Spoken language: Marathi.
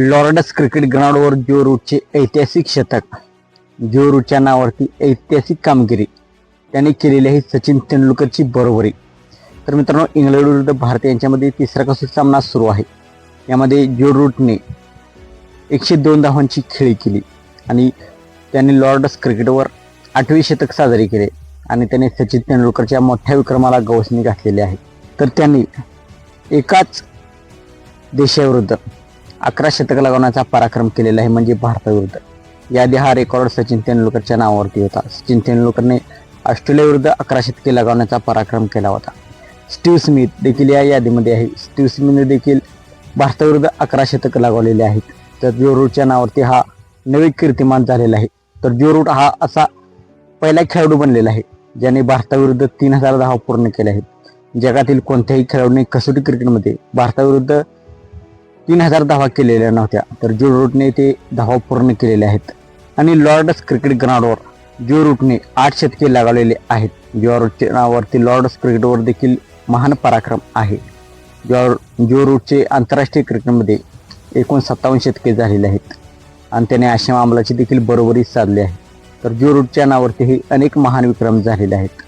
लॉर्डस क्रिकेट ग्राउंडवर जो रूटचे ऐतिहासिक शतक. जो रूटच्या नावावरती ऐतिहासिक कामगिरी. त्याने केलेली आहे सचिन तेंडुलकरची बरोबरी. तर मित्रांनो इंग्लंड विरुद्ध भारत यांच्यामध्ये तिसरा कसोटी सामना सुरू आहे? यामध्ये जो रूटने एकशे दोन धावांची खेळी केली आणि त्याने लॉर्डस क्रिकेटवर आठवे शतक साजरे केले आणि त्याने सचिन तेंडुलकरच्या मोठ्या विक्रमाला गवसणी घातलेली आहे. तर त्यांनी एकाच देशाविरुद्ध अकरा शतक लागवण्याचा पराक्रम केलेला आहे म्हणजे भारताविरुद्ध याआधी हा रेकॉर्ड सचिन तेंडुलकरच्या नावावरती होता. सचिन तेंडुलकरने ऑस्ट्रेलियाविरुद्ध अकरा शतके लगावण्याचा पराक्रम केला होता. स्टीव्ह स्मिथ देखील या यादीमध्ये आहे. स्टीव्ह स्मिथने देखील भारताविरुद्ध अकरा शतक लगावलेले आहेत. तर जो रूटच्या नावावरती हा नवे कीर्तिमान झालेला आहे. तर जो रूट हा असा पहिला खेळाडू बनलेला आहे ज्याने भारताविरुद्ध तीन हजार धावा पूर्ण केल्या आहेत. जगातील कोणत्याही खेळाडूने कसोटी क्रिकेटमध्ये भारताविरुद्ध तीन हजार धावा केलेल्या नव्हत्या तर जो रूटने ते धावा पूर्ण केलेल्या आहेत. आणि लॉर्डस क्रिकेट ग्राउंडवर जो रूटने आठ शतके लगावलेले आहेत. जो रूटच्या नावावरती लॉर्डस क्रिकेटवर देखील महान पराक्रम आहे. जो जो रूटचे आंतरराष्ट्रीय क्रिकेटमध्ये एकूण सत्तावन्न शतके झालेले आहेत. आणि त्याने आशिम अंमलाची देखील बरोबरी साधली आहे. तर जो रूटच्या नावावरतीही अनेक महान विक्रम झालेले आहेत.